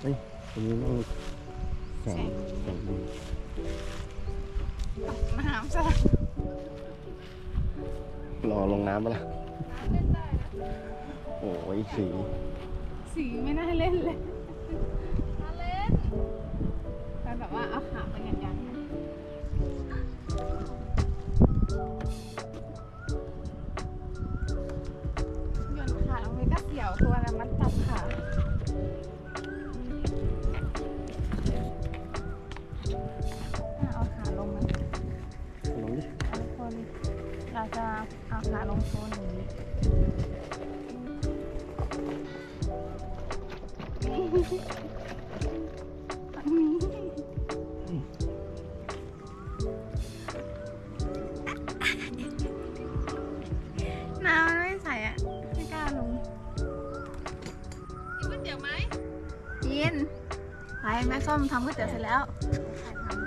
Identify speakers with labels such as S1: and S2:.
S1: เฮ้ยตรงนี้นั่งแสงแสงดี
S2: น้ำซะ
S1: รอลงน้ำปะล่ะโอ้ยสี
S2: สีไม่น่าเล่นเลยน่าเล่นแต่แบบว่าเอาขาไปยันยันโยนขาลงไปก็เสียวตัว จะเอาขาลงโซนนี้ตรงนี้น้ำมันไม่ใสอะ ไม่กล้าลง
S3: กินก๋วยเตี๋ยวไหม
S2: กินไปแม่ส้มทำก๋วยเตี๋ยวเสร็จแล้วใครทำ